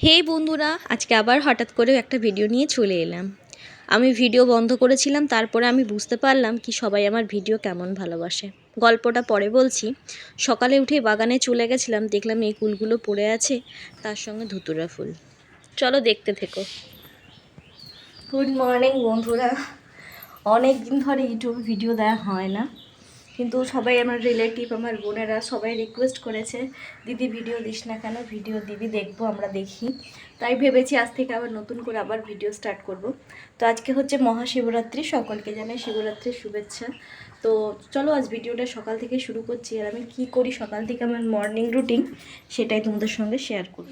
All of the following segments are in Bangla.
হে বন্ধুরা, আজকে আবার হঠাৎ করে একটা ভিডিও নিয়ে চলে এলাম। আমি ভিডিও বন্ধ করেছিলাম, তারপরে আমি বুঝতে পারলাম কি সবাই আমার ভিডিও কেমন ভালোবাসে। গল্পটা পরে বলছি, সকালে উঠে বাগানে চলে গেছিলাম, দেখলাম এই কুলগুলো পড়ে আছে, তার সঙ্গে ধুতুরা ফুল। চলো দেখতে থেকো। গুড মর্নিং বন্ধুরা। অনেক দিন ধরে ইউটিউবে ভিডিও দেওয়া হয় না। কিন্তু সবাই আমার রিলেটিভ আমার বোনেরা সবাই রিকোয়েস্ট করেছে, দিদি ভিডিও দিস না কেন? ভিডিও দিদি দেখব, আমরা দেখি। তাই ভেবেছি আজ থেকে আবার নতুন করে আবার ভিডিও স্টার্ট করব। তো আজকে হচ্ছে মহাশিবরাত্রি, সকলকে জানাই শিবরাত্রির শুভেচ্ছা। তো চলো আজ ভিডিওটা সকাল থেকে শুরু করছি, আর আমি কি করি সকাল থেকে আমার মর্নিং রুটিন সেটাই তোমাদের সঙ্গে শেয়ার করব।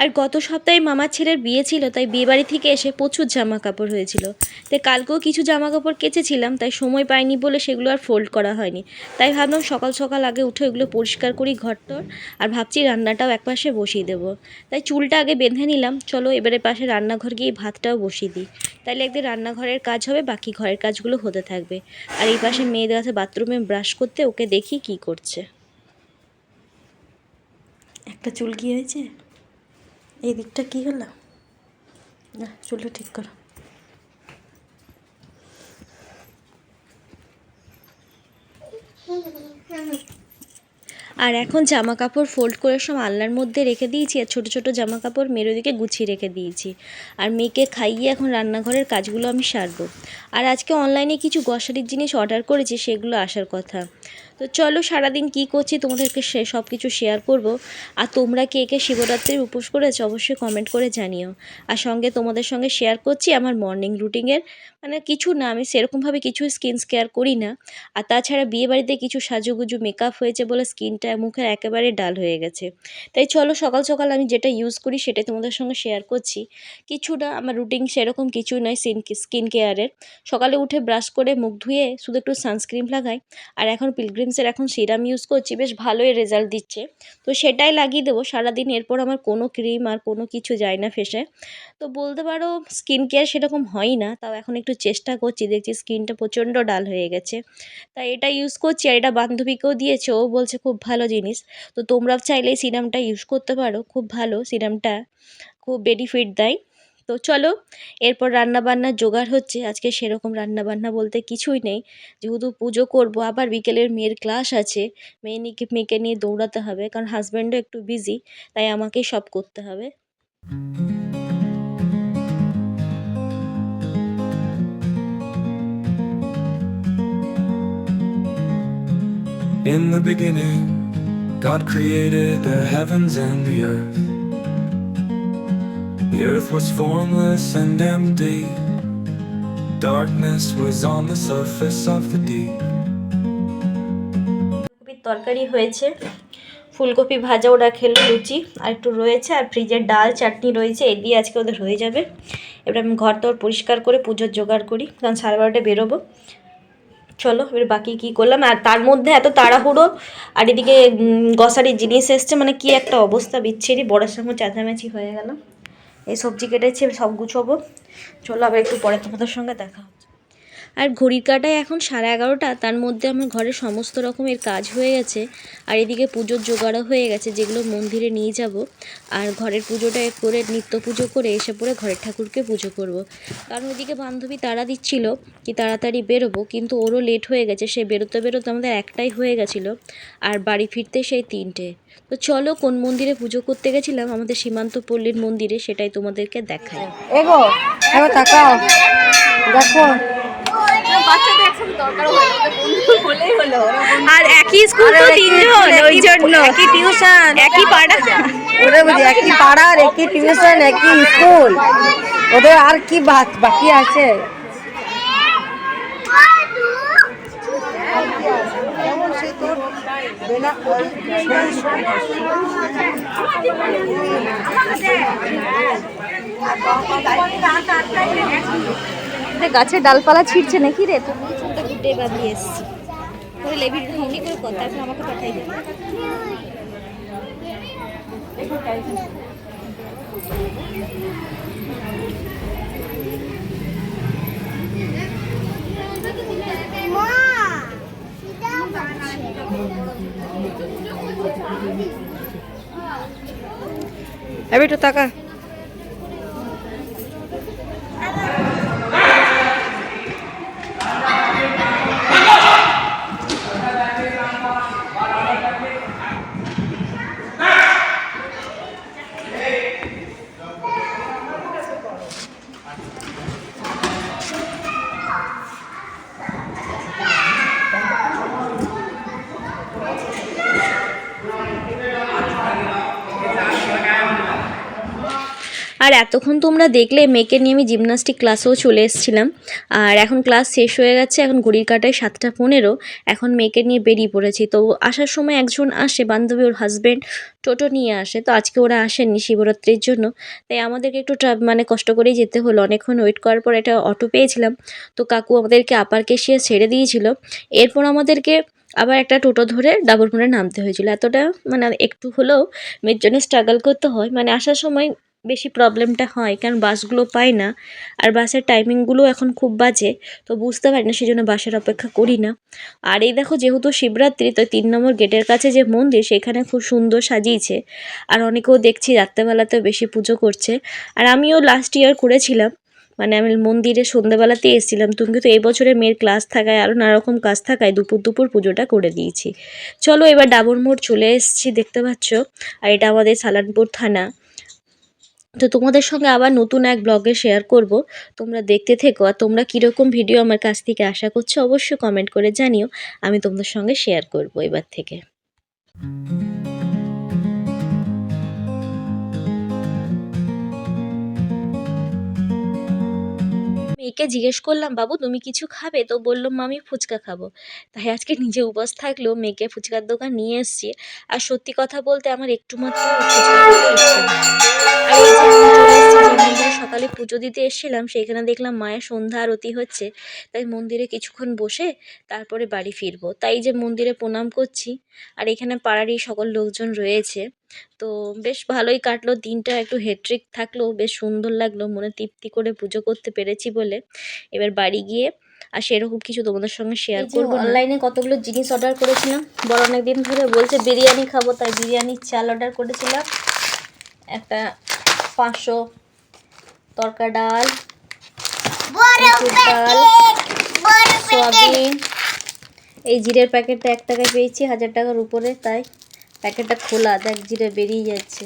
আর গত সপ্তাহে মামার ছেলের বিয়ে ছিল, তাই বিয়ে বাড়ি থেকে এসে প্রচুর জামা কাপড় হয়েছিল। তাই কালকেও কিছু জামা কাপড় কেচেছিলাম, তাই সময় পাইনি বলে সেগুলো আর ফোল্ড করা হয়নি। তাই ভাবলাম সকাল সকাল আগে উঠে ওগুলো পরিষ্কার করি ঘরটর, আর ভাবছি রান্নাটাও একপাশে বসিয়ে দেবো। তাই চুলটা আগে বেঁধে নিলাম, চলো এবারে পাশে রান্নাঘর গিয়ে ভাতটাও বসিয়ে দিই। তাইলে একদিন রান্নাঘরের কাজ হবে, বাকি ঘরের কাজগুলো হতে থাকবে। আর এই পাশে মেয়েদের আছে বাথরুমে ব্রাশ করতে ওকে দেখি কি করছে। একটা চুল কি হয়েছে? এই দিকটা কি হলো? না চুলটা ঠিক করো। আর এখন জামা কাপড় ফোল্ড করে সব আলনার মধ্যে রেখে দিয়েছি আর ছোটো ছোটো জামা কাপড় মেয়ের ওদিকে গুছিয়ে রেখে দিয়েছি। আর মেয়েকে খাইয়ে এখন রান্নাঘরের কাজগুলো আমি সারবো। আর আজকে অনলাইনে কিছু গ্রসারির জিনিস অর্ডার করেছি, সেগুলো আসার কথা। তো চলো সারাদিন কি করছি তোমাদেরকে সে সব কিছু শেয়ার করব। আর তোমরা কে কে শিবরাত্রির উপোস করেছ অবশ্যই কমেন্ট করে জানিও। আর সঙ্গে তোমাদের সঙ্গে শেয়ার করছি আমার মর্নিং রুটিনের মানে কিছু না, আমি সেরকমভাবে কিছু স্কিন কেয়ার করি না। আর তাছাড়া বিয়েবাড়িতে কিছু সাজুগুজু মেকআপ হয়েছে বলে স্কিনটা মুখের একেবারে ডাল হয়ে গেছে। তাই চলো সকাল সকাল আমি যেটা ইউজ করি সেটাই তোমাদের সঙ্গে শেয়ার করছি। কিছুটা আমার রুটিন সেরকম কিছুই নয় স্কিন কেয়ারের সকালে উঠে ব্রাশ করে মুখ ধুয়ে শুধু একটু সানস্ক্রিন লাগাই। আর এখন পিলগ্রিমসের এখন সিরাম ইউজ করছি, বেশ ভালোই রেজাল্ট দিচ্ছে। তো সেটাই লাগিয়ে দেবো। সারাদিন এরপর আমার কোনো ক্রিম আর কোনো কিছু যায় না ফেসে তো বলতে পারো স্কিন কেয়ার সেরকম হয় না, তাও এখন একটু চেষ্টা করছি, দেখছি স্কিনটা প্রচণ্ড ডাল হয়ে গেছে। তাই এটা ইউজ করছি আর এটা বান্ধবীকেও দিয়েছে, ও বলছে খুব ভালো জিনিস। তো তোমরাও চাইলে এই সিরামটা ইউজ করতে পারো খুব ভালো। সিরামটা খুব বেনিফিট দেয়। তো চলো এরপর রান্নাবান্নার জোগাড় হচ্ছে। আজকে সেরকম রান্নাবান্না বলতে কিছুই নেই। যেহেতু পুজো করব আবার বিকেলের মেয়ের ক্লাস আছে। মেয়ে নিকে মেয়েকে নিয়ে দৌড়াতে হবে কারণ হাজব্যান্ডও একটু বিজি তাই আমাকেই সব করতে হবে। In the beginning, God created the heavens and the earth. The earth was formless and empty. Darkness was on the surface of the deep. তরকারি হয়েছে ফুলকপি ভাজা ওরা খেলো লুচি, আর একটু রয়েছে, আর ফ্রিজের ডাল, চাটনি রয়েছে এই দিয়ে আজকে ওদের হয়ে যাবে এবার আমি ঘর দর পরিষ্কার করে পুজোর জোগাড় করি, কারণ সাড়ে বারোটায় বেরোবো চলো, এবার বাকি কি করলাম? আর তার মধ্যে এত তাড়াহুড়ো, আর এদিকে গসারি জিনিস এসছে মানে কি একটা অবস্থা বিচ্ছেরি বড়ার সঙ্গে চেঁচামেচি হয়ে গেল। এই সবজি কেটেছি সব গুছোবো। চলো, আবার একটু পরে তোমাদের সঙ্গে দেখা আর ঘড়ির কাটায় এখন সাড়ে এগারোটা, তার মধ্যে আমার ঘরের সমস্ত রকমের কাজ হয়ে গেছে। আর এদিকে পুজোর জোগাড়ও হয়ে গেছে, যেগুলো মন্দিরে নিয়ে যাব। আর ঘরের পুজোটা করে, নিত্য পুজো করে এসে পরে ঘরের ঠাকুরকে পুজো করব। কারণ ওইদিকে বান্ধবী তারা দিচ্ছিল কি তাড়াতাড়ি বেরোবো, কিন্তু ওরও লেট হয়ে গেছে। সে বেরোতে বেরোতে আমাদের একটাই হয়ে গেছিল। আর বাড়ি ফিরতে সেই তিনটে। তো চলো কোন মন্দিরে পুজো করতে গেছিলাম? আমাদের সীমান্ত পল্লীর মন্দিরে, সেটাই তোমাদেরকে দেখাই। এগো দেখো। আর একই স্কুল তো তিনজন ওই জন্য একই টিউশন একই পাড়া ওদের বুঝি একই পাড়ার একই টিউশন একই স্কুল ওদের আর কি বাক- বাকি আছে গাছের ডালপালা ছিঁড়ছে নাকি রে? তো চুলটা ঘুটে বাঁধিয়ে এসছি করে লেবি ঢাউনি করে কথা এখন আমাকে পাঠাই দেবে এবার একটু তাকা আর এতক্ষণ তোমরা দেখলে মেয়েকে নিয়ে আমি জিমনাস্টিক ক্লাসেও চলে এসেছিলাম। আর এখন ক্লাস শেষ হয়ে গেছে, এখন ঘড়ির কাটায় সাতটা পনেরো। এখন মেয়েকে নিয়ে বেরিয়ে পড়েছি। তো আসার সময় একজন আসে, বান্ধবী ওর হাজব্যান্ড টোটো নিয়ে আসে। তো আজকে ওরা আসেননি শিবরাত্রির জন্য। তাই আমাদেরকে একটু মানে কষ্ট করেই যেতে হলো। অনেকক্ষণ ওয়েট করার পর একটা অটো পেয়েছিলাম। তো কাকু আমাদেরকে আপার কেশিয়ে ছেড়ে দিয়েছিল। এরপর আমাদেরকে আবার একটা টোটো ধরে ডাবর মোড়ে নামতে হয়েছিল। এতটা মানে একটু হলেও মেয়ের জন্য স্ট্রাগল করতে হয়। মানে আসার সময় বেশি প্রবলেমটা হয়, কারণ বাসগুলো পাই না। আর বাসের টাইমিংগুলো এখন খুব বাজে, তো বুঝতে পারি না সেই জন্য বাসের অপেক্ষা করি না। আর এই দেখো, যেহেতু শিবরাত্রি, তো তিন নম্বর গেটের কাছে যে মন্দির, সেখানে খুব সুন্দর সাজিয়েছে। আর অনেকেও দেখছি রাত্রেবেলাতেও বেশি পুজো করছে। আর আমিও লাস্ট ইয়ার করেছিলাম মানে আমি মন্দিরে সন্ধ্যেবেলাতে এসেছিলাম। তুমি কিন্তু এই বছরে মেয়ের ক্লাস থাকায় আরও নানারকম কাজ থাকায় দুপুর দুপুর পুজোটা করে দিয়েছি। চলো, এবার ডাবর মোড় চলে এসেছি, দেখতে পাচ্ছ। আর এটা আমাদের সালানপুর থানা। তো তোমাদের সঙ্গে আবার নতুন এক ব্লগে শেয়ার করব। তোমরা দেখতে থেকো আর তোমরা কীরকম ভিডিও আমার কাছ থেকে আশা করছ অবশ্যই কমেন্ট করে জানিও। আমি তোমাদের সঙ্গে শেয়ার করব এবার থেকে। মেয়েকে জিজ্ঞেস করলাম, বাবু, তুমি কিছু খাবে? তো বলল, মামি, ফুচকা খাব। তাই আজকে নিজে উপোস থাকলেও মেয়েকে ফুচকার দোকান নিয়ে এসেছি। আর সত্যি কথা বলতে আমার একটু মাত্র সকালে পুজো দিতে এসেছিলাম, সেইখানে দেখলাম মায়ের সন্ধ্যা আরতি হচ্ছে। তাই মন্দিরে কিছুক্ষণ বসে তারপরে বাড়ি ফিরবো। তাই যে মন্দিরে প্রণাম করছি। আর এখানে পাড়ারই সকল লোকজন রয়েছে। তো বেশ ভালোই কাটলো। দিনটা একটু হেট্রিক থাকল বেশ সুন্দর লাগল। মনে তৃপ্তি করে পুজো করতে পেরেছি বলে। এবার বাড়ি গিয়ে আর সেরকম কিছু তোমাদের সঙ্গে শেয়ার করব অনলাইনে কতগুলো জিনিস অর্ডার করেছিলাম বড় অনেক দিন ধরে বলছে বিরিয়ানি খাব তাই বিরিয়ানির চাল অর্ডার করেছিলাম। একটা পাঁচশো তরকা ডাল ডাল সয়াবিন। এই জিরের প্যাকেটটা এক টাকায় পেয়েছি হাজার টাকার উপরে তাই প্যাকেটটা খোলা দেখ জিরে বেরিয়ে যাচ্ছে।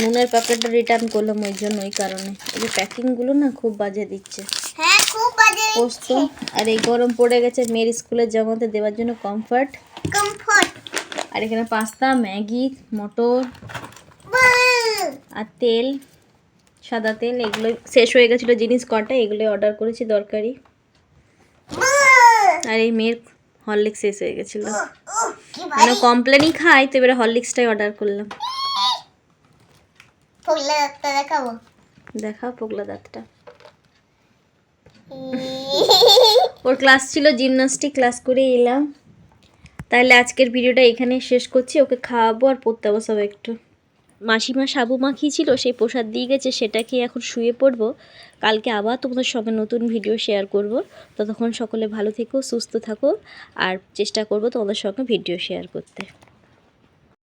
নুনের প্যাকেটটা রিটার্ন করলাম ওই জন্য ওই কারণে। এই যে প্যাকিংগুলো না খুব বাজে দিচ্ছে। হ্যাঁ খুব বাজে পোস্ত আর এই গরম পড়ে গেছে মেয়ের স্কুলের জামাতে দেওয়ার জন্য কমফর্ট কমফর্ট আর এখানে পাস্তা ম্যাগি মটর আর তেল সাদা তেল এগুলো শেষ হয়ে গেছিল জিনিস কটা এগুলো অর্ডার করেছি দরকারি। আর এই মেয়ের হরলিক্স শেষ হয়ে গেছিল মানে কমপ্লেনই খাই তো এবারে হরলিক্সটাই অর্ডার করলাম। একটা দেখাবো? দেখাও পোগলা দাঁতটা। ওর ক্লাস ছিল জিমনাস্টিক ক্লাস করে এলাম। তাহলে আজকের ভিডিওটা এখানে শেষ করছি ওকে খাওয়াবো আর পড়তে বসাবো একটু। মাসিমা সাবু মাখিয়েছিল, সেই প্রসাদ দিয়ে গেছে, সেটা খেয়ে এখন শুয়ে পড়ব। কালকে আবার তোমাদের সঙ্গে নতুন ভিডিও শেয়ার করব। ততক্ষণ সকলে ভালো থেকো, সুস্থ থাকো, আর চেষ্টা করব তোমাদের সঙ্গে ভিডিও শেয়ার করতে।